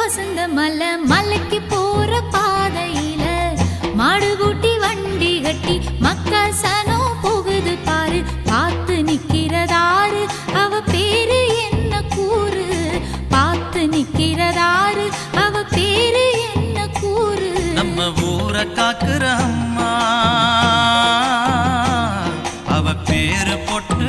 வசந்த மலை மலைக்கு போற பாதையில மாடு கூட்டி வண்டி கட்டி மக்கள் சனோ போகுது பாரு. பார்த்து நிக்கிறதாரு. அவ பேரு என்ன கூறு? பார்த்து நிக்கிறதாரு. அவ பேரு என்ன கூறு? நம்ம ஊரை காக்குற அம்மா அவ பேரு பொட்டு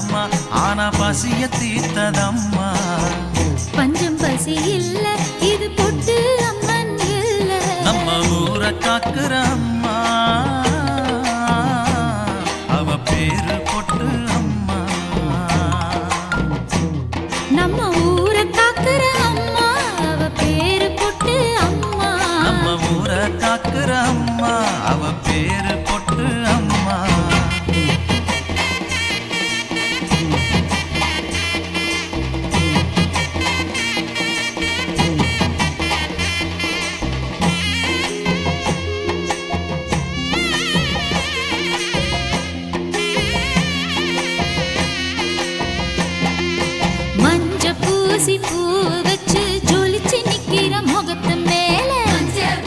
செலதாம்மா ஆனா பசிய தீர்த்ததம்மா. பஞ்சம் பசி இல்ல இது பொட்டு அம்மன் இல்ல. நம்ம ஊரை காக்குற அம்மா. அவ பேரு பொட்டு அம்மா. நம்ம ஊரை காக்குற அம்மா அவ பேரு பொட்டு அம்மா. நம்ம ஊரை காக்குற பூசி பூ வச்சு ஜொலிச்சு நிக்கிற முகத்து மேல.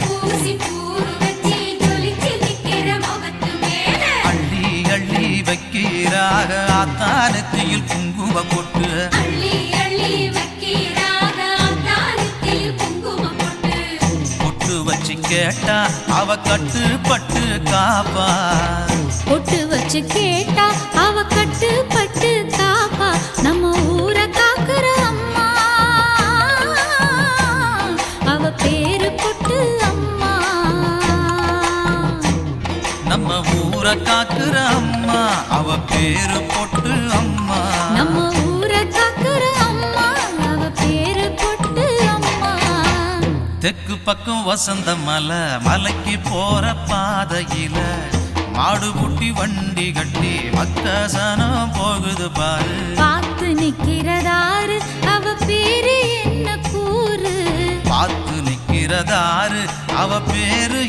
பூசி பூரு வச்சு ஜொலிச்சு நிக்கிற முகத்து மேல. அள்ளி அள்ளி வைக்கிறாக ஆத்தானத்தில் குங்கும பொட்டு. அள்ளி வைக்கிறாக வச்சு கேட்டா அவ கட்டு பட்டு காப்பா. பொட்டு வச்சு கேட்டா அவ கட்டு ஊரை காக்குற அம்மா. அவ பேரு பொட்டு அம்மா. நம்ம ஊரை காக்குற அம்மா அவ பேரு பொட்டு அம்மா. தெற்கு பக்கம் வசந்த மலை மலைக்கு போற பாதையில மாடு குட்டி வண்டி கட்டி மக்கசனம் போகுது பாரு. பார்த்து நிக்கிறதாரு அவ பேரு என்ன கூறு? பார்த்து நிக்கிறதாரு அவ பேரு